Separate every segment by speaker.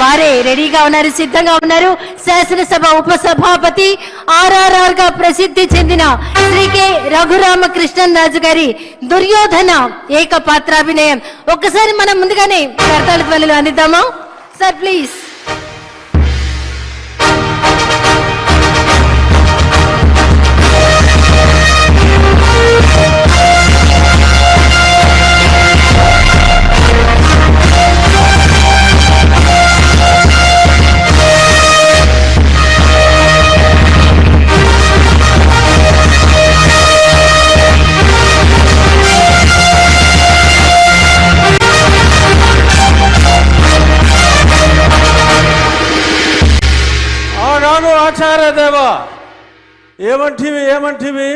Speaker 1: వారే రెడీగా ఉన్నారు సిద్ధంగా ఉన్నారు. శాసనసభ ఉపసభాపతి ఆర్ఆర్ఆర్గా ప్రసిద్ధి చెందిన శ్రీ కె. రఘురామకృష్ణన్ రాజు గారి దుర్యోధన ఏక పాత్రాభినయం ఒక్కసారి మనం ముందుగానే కర్తాల ధ్వనులు అందిద్దామా? Sir please.
Speaker 2: ఆచార్య దేవ. ఏమంటివి ఏమంటివి?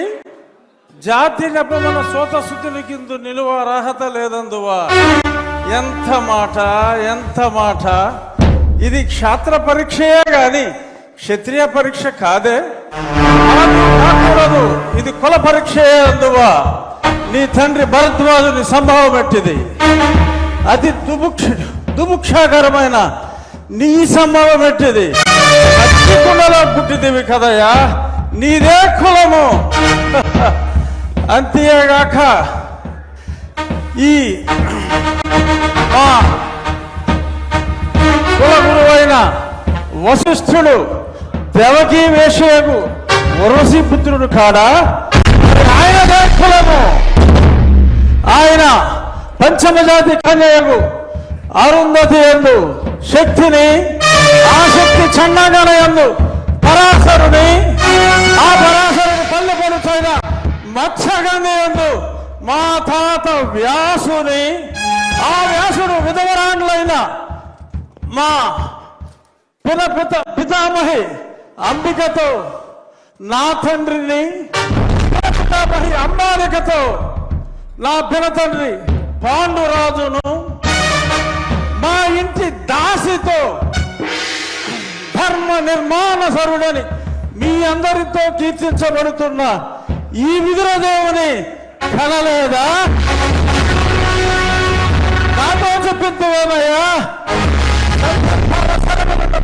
Speaker 2: జాతి నెపమన సోత కింద నిలువ అర్హత లేదందువా. ఎంత మాట ఎంత మాట. ఇది క్షాత్ర పరీక్షయే గాని క్షత్రియ పరీక్ష కాదే. కాకూడదు. ఇది కుల పరీక్షయే అందువా. నీ తండ్రి భరద్వాజుని సంభావం పెట్టింది అతి దుభుక్ష దుభుక్షాకరమైన నీ సంభావం పెట్టింది కుండలో పుట్టిదివి కదయ్యా. నీదే కులము. అంతేగాక ఈ మా కుల గురువైన వశిష్ఠుడు దేవకీ వేషయకు వరసి పుత్రుడు కాడా? ఆయనదే కులము. ఆయన పంచమజాతి కన్యకు అరుంధతి ఎందు శక్తిని ఆ శక్తి చండాగన ఎందు పరాశరుని ఆ పరాశరుని పల్లె పడుచైన మత్స్యగంధి ఎందు మా తాత వ్యాసుని ఆ వ్యాసుడు విధవరాండ్లైన మా పునపిత పితామహి అంబికతో నా తండ్రిని పితామహి అంబాలికతో నా పిన తండ్రి పాండురాజును నిర్మాణ సరుడని మీ అందరితో కీర్తించబడుతున్న ఈ విదురదేవుని కనలేదా? నాతో చెప్పిందేమయ్యా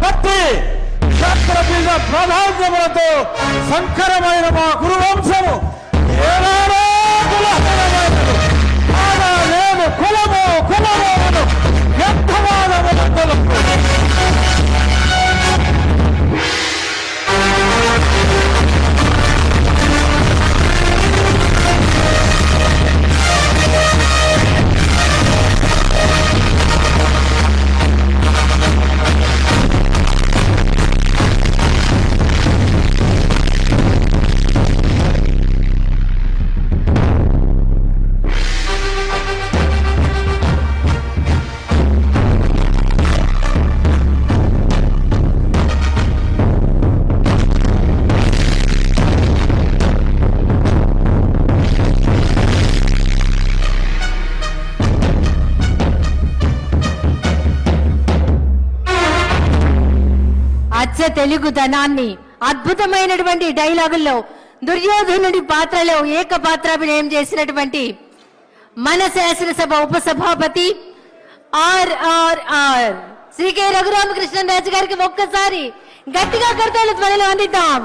Speaker 2: భక్తి క్షత్రబీజ ప్రాధాన్యములతో సంకరమైన మా గురువంశము
Speaker 1: అచ్చ తెలుగుదనాన్ని అద్భుతమైనటువంటి డైలాగుల్లో దుర్యోధనుడి పాత్రలో ఏక పాత్రాభినయం చేసినటువంటి మన శాసనసభ ఉపసభాపతి ఆర్ఆర్ఆర్. శ్రీ కె రఘురామకృష్ణరాజు గారికి ఒక్కసారి గట్టిగా కర్తలు త్వరలో అందిద్దాం.